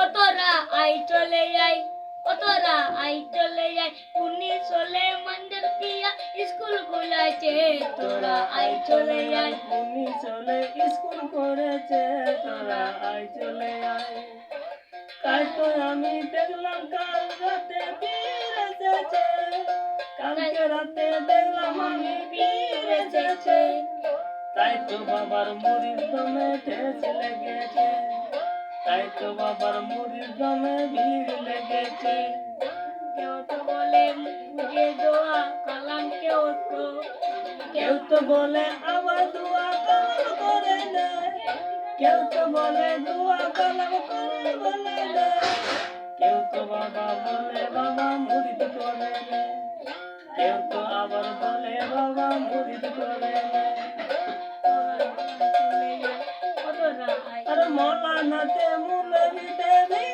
ও তোরা আই চলে যাই ও আই চলে যাই পুলিশ হলে মন্দির দিয়া, স্কুল খোলাছে, তোরা আই চলে যাই উনি চলে স্কুল করেছে, তোরা আয় চলে আয় তাই আমি দেখলাম, কাল রাতে বীর এসেছে। কালকে রাতে দেখলাম, আমি বীর এসেছে। তাই তো বাবার মুড়ির দমে ঠেস লেগেছে। তাই তো বাবার মুড়ির দমে ভিড় লেগেছে। কেউ তো বলে মুঝে দোয়া কালাম কেউ তো কেউ তো বলে আবার দোয়া কলম করে দে কেউ তো বলে দোয়া কলম করে বলে দে কেউ তো বাবা বলে বাবা মুরিদ করে দে কেউ তো আবার বলে বাবা মুরিদ করে দে ಮನತೆ ಮುಲ ಬಿಡದೆ